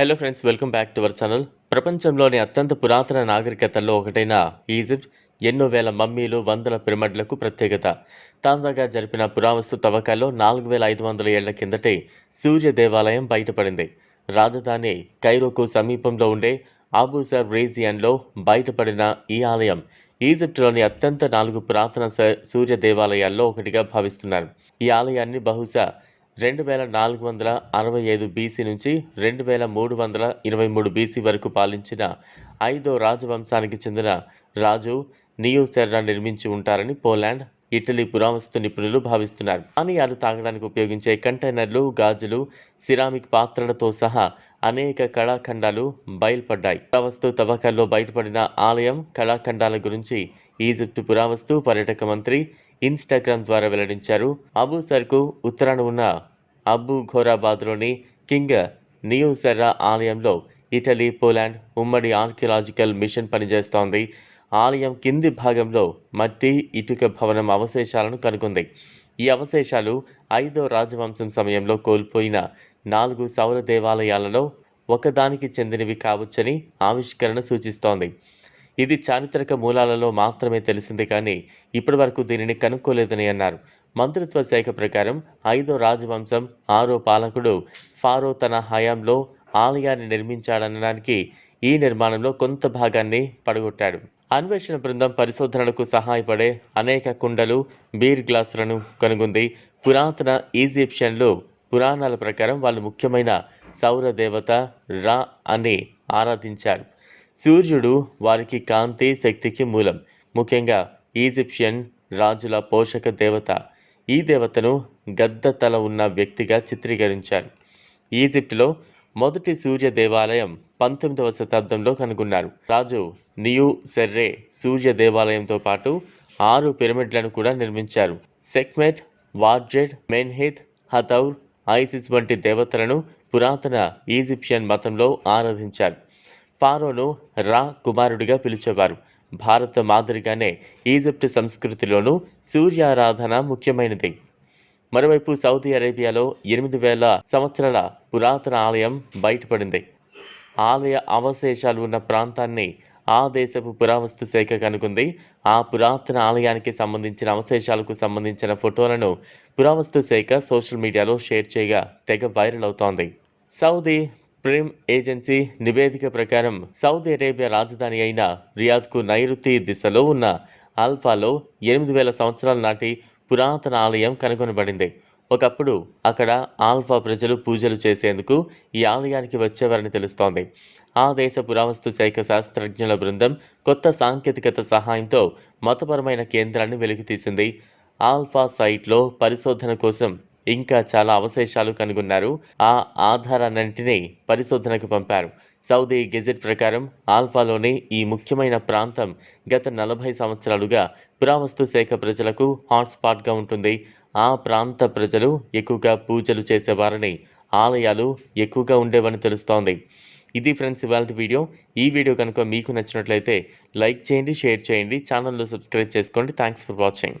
Hello friends welcome back to our channel ప్రపంచంలోని అత్యంత పురాతన నాగరికతల్లో ఒకటైన ఈజిప్ట్ ఎన్నో వేల మమ్మీలు వందల పిరమిడ్లకు ప్రత్యేకత. తాజాగా జరిపిన పురావస్తు తవ్వకాల్లో నాలుగు వేల ఐదు వందల ఏళ్ళ కిందటే సూర్య దేవాలయం బయటపడింది. రాజధాని కైరోకు సమీపంలో ఉండే ఆబూసర్ రేజియన్లో బయటపడిన ఈ ఆలయం ఈజిప్టులోని అత్యంత నాలుగు పురాతన స- సూర్య దేవాలయాల్లో ఒకటిగా భావిస్తున్నారు. ఈ ఆలయాన్ని బహుశా రెండు వేల నాలుగు వందల అరవై ఐదు బీసీ నుంచి రెండు వేల మూడు వందల ఇరవై మూడు బీసీ వరకు పాలించిన ఐదో రాజవంశానికి చెందిన రాజు నియోసెర్రా నిర్మించి ఉంటారని పోలాండ్ ఇటలీ పురావస్తు నిపుణులు భావిస్తున్నారు. పానీయాలు తాగడానికి ఉపయోగించే కంటైనర్లు గాజులు సిరామిక్ పాత్రలతో సహా అనేక కళాఖండాలు బయల్పడ్డాయి. పురావస్తు తవ్వకాల్లో బయటపడిన ఆలయం కళాఖండాల గురించి ఈజిప్టు పురావస్తు పర్యాటక మంత్రి ఇన్స్టాగ్రామ్ ద్వారా వెల్లడించారు. అబూసర్కు ఉత్తరాన ఉన్న అబ్బు ఘోరాబాద్లోని కింగ్ నియోసెర్రా ఆలయంలో ఇటలీ పోలాండ్ ఉమ్మడి ఆర్కియలాజికల్ మిషన్ పనిచేస్తోంది. ఆలయం కింది భాగంలో మట్టి ఇటుక భవనం అవశేషాలను కనుగొంది. ఈ అవశేషాలు ఐదో రాజవంశం సమయంలో కోల్పోయిన నాలుగు సౌర దేవాలయాలలో ఒకదానికి చెందినవి కావచ్చని ఆవిష్కరణ సూచిస్తోంది. ఇది చారిత్రక మూలాలలో మాత్రమే తెలిసింది కానీ ఇప్పటివరకు దీనిని కనుక్కోలేదని అన్నారు. మంత్రిత్వ శాఖ ప్రకారం ఐదో రాజవంశం ఆరో పాలకుడు ఫారో తన హయాంలో ఆలయాన్ని నిర్మించాడనడానికి ఈ నిర్మాణంలో కొంత భాగాన్ని పడగొట్టాడు. అన్వేషణ బృందం పరిశోధనలకు సహాయపడే అనేక కుండలు బీర్ గ్లాసులను కనుగొంది. పురాతన ఈజిప్షియన్లు పురాణాల ప్రకారం వాళ్ళు ముఖ్యమైన సౌర దేవత రా అని ఆరాధించారు. సూర్యుడు వారికి కాంతి శక్తికి మూలం. ముఖ్యంగా ఈజిప్షియన్ రాజుల పోషక దేవత. ఈ దేవతను గద్ద తల ఉన్న వ్యక్తిగా చిత్రీకరించారు. ఈజిప్టులో మొదటి సూర్య దేవాలయం పంతొమ్మిదవ శతాబ్దంలో కనుగొన్నారు. రాజు నియు సెర్రే సూర్య దేవాలయంతో పాటు ఆరు పిరమిడ్లను కూడా నిర్మించారు. సెక్మెట్ వార్జెడ్ మెన్హిత్ హతౌర్ ఐసిస్ వంటి దేవతలను పురాతన ఈజిప్షియన్ మతంలో ఆరాధించారు. ఫారోను రా కుమారుడిగా పిలిచేవారు. భారత మాదిరిగానే ఈజిప్ట్ సంస్కృతిలోనూ సూర్యారాధన ముఖ్యమైనది. మరోవైపు సౌదీ అరేబియాలో ఎనిమిది వేల సంవత్సరాల పురాతన ఆలయం బయటపడింది. ఆలయ అవశేషాలు ఉన్న ప్రాంతాన్ని ఆ దేశపు పురావస్తు శాఖ కనుగొంది. ఆ పురాతన ఆలయానికి సంబంధించిన అవశేషాలకు సంబంధించిన ఫోటోలను పురావస్తు శాఖ సోషల్ మీడియాలో షేర్ చేయగా తెగ వైరల్ అవుతోంది. సౌదీ ప్రేమ్ ఏజెన్సీ నివేదిక ప్రకారం సౌదీ అరేబియా రాజధాని అయిన రియాద్కు నైరుతి దిశలో ఉన్న ఆల్ఫాలో ఎనిమిది వేల సంవత్సరాల నాటి పురాతన ఆలయం కనుగొనబడింది. ఒకప్పుడు అక్కడ ఆల్ఫా ప్రజలు పూజలు చేసేందుకు ఈ ఆలయానికి వచ్చేవారని తెలుస్తోంది. ఆ దేశ పురావస్తు శాఖ శాస్త్రజ్ఞుల బృందం కొత్త సాంకేతికత సహాయంతో మతపరమైన కేంద్రాన్ని వెలికితీసింది. ఆల్ఫా సైట్లో పరిశోధన కోసం ఇంకా చాలా అవశేషాలు కనుగొన్నారు. ఆ ఆధారాన్నింటినీ పరిశోధనకు పంపారు. సౌదీ గెజెట్ ప్రకారం ఆల్ఫాలోని ఈ ముఖ్యమైన ప్రాంతం గత నలభై సంవత్సరాలుగా పురావస్తు శాఖ ప్రజలకు హాట్స్పాట్గా ఉంటుంది. ఆ ప్రాంత ప్రజలు ఎక్కువగా పూజలు చేసేవారని ఆలయాలు ఎక్కువగా ఉండేవని తెలుస్తోంది. ఇది ఫ్రెండ్స్ ఇవాళ వీడియో. ఈ వీడియో కనుక మీకు నచ్చినట్లయితే లైక్ చేయండి షేర్ చేయండి ఛానల్లో సబ్స్క్రైబ్ చేసుకోండి. Thanks for watching.